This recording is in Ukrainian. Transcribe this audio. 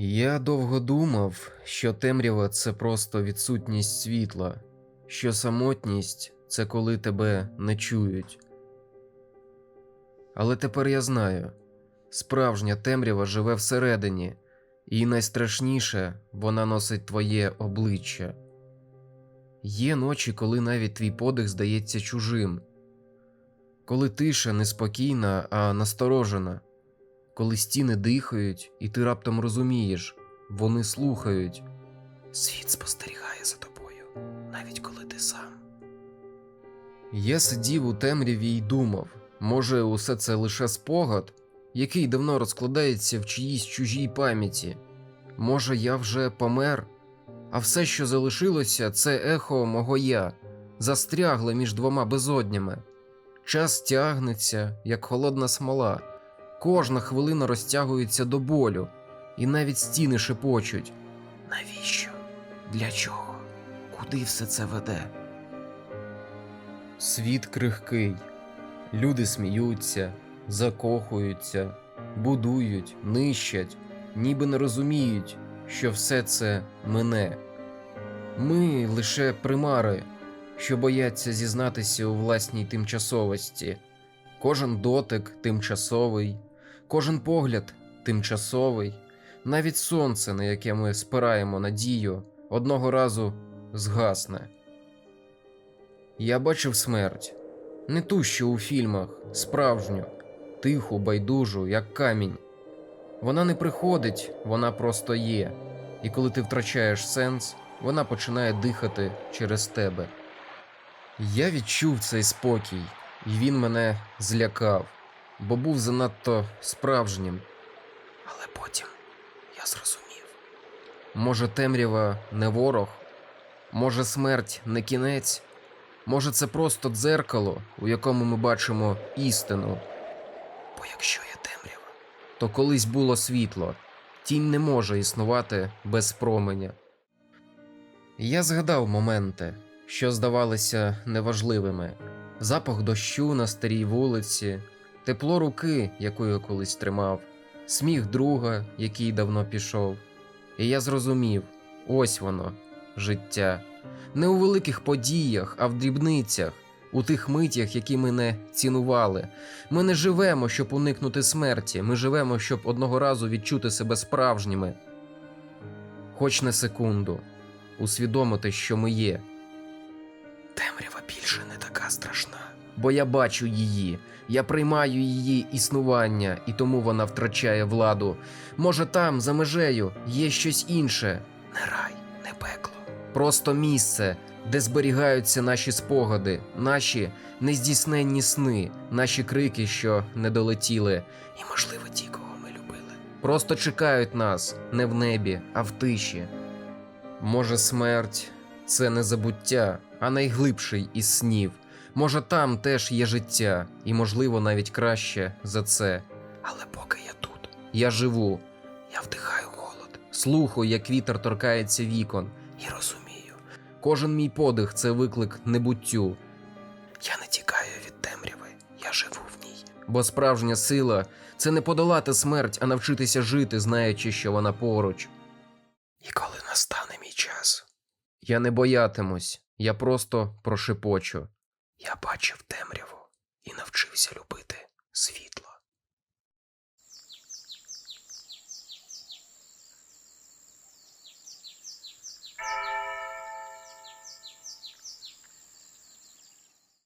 Я довго думав, що темрява це просто відсутність світла, що самотність це коли тебе не чують. Але тепер я знаю, справжня темрява живе всередині, і найстрашніше вона носить твоє обличчя. Є ночі, коли навіть твій подих здається чужим, коли тиша неспокійна, а насторожена, коли стіни дихають, і ти раптом розумієш, вони слухають. Світ спостерігає за тобою, навіть коли ти сам. Я сидів у темряві й думав, може, усе це лише спогад, який давно розкладається в чиїсь чужій пам'яті. Може, я вже помер, а все, що залишилося, це ехо мого я, застрягле між двома безоднями. Час тягнеться, як холодна смола. Кожна хвилина розтягується до болю, і навіть стіни шепочуть. Навіщо? Для чого? Куди все це веде? Світ крихкий. Люди сміються, закохуються, будують, нищать, ніби не розуміють, що все це мине. Ми лише примари, що бояться зізнатися у власній тимчасовості. Кожен дотик тимчасовий, кожен погляд тимчасовий, навіть сонце, на яке ми спираємо надію, одного разу згасне. Я бачив смерть, не ту, що у фільмах, справжню, тиху, байдужу, як камінь. Вона не приходить, вона просто є, і коли ти втрачаєш сенс, вона починає дихати через тебе. Я відчув цей спокій, і він мене злякав, бо був занадто справжнім. Але потім я зрозумів. Може, темрява не ворог, може, смерть не кінець, може, це просто дзеркало, у якому ми бачимо істину. Бо якщо є темрява, то колись було світло, тінь не може існувати без променя. Я згадав моменти, що здавалися неважливими: запах дощу на старій вулиці, тепло руки, яку я колись тримав, сміх друга, який давно пішов. І я зрозумів: ось воно, життя. Не у великих подіях, а в дрібницях, у тих митях, які ми не цінували. Ми не живемо, щоб уникнути смерті, ми живемо, щоб одного разу відчути себе справжніми. Хоч на секунду, усвідомити, що ми є. Темрява більше не така страшна. Бо я бачу її, я приймаю її існування, і тому вона втрачає владу. Може, там, за межею, є щось інше. Не рай, не пекло. Просто місце, де зберігаються наші спогади, наші нездійсненні сни, наші крики, що не долетіли, і, можливо, ті, кого ми любили. Просто чекають нас не в небі, а в тиші. Може, смерть це не забуття, а найглибший із снів. Може, там теж є життя, і, можливо, навіть краще за це. Але поки я тут, я живу, я вдихаю холод, слухаю, як вітер торкається вікон, і розумію, кожен мій подих це виклик небуттю. Я не тікаю від темряви, я живу в ній. Бо справжня сила це не подолати смерть, а навчитися жити, знаючи, що вона поруч. І коли настане мій час, я не боятимусь, я просто прошепочу. Я бачив темряву і навчився любити світло.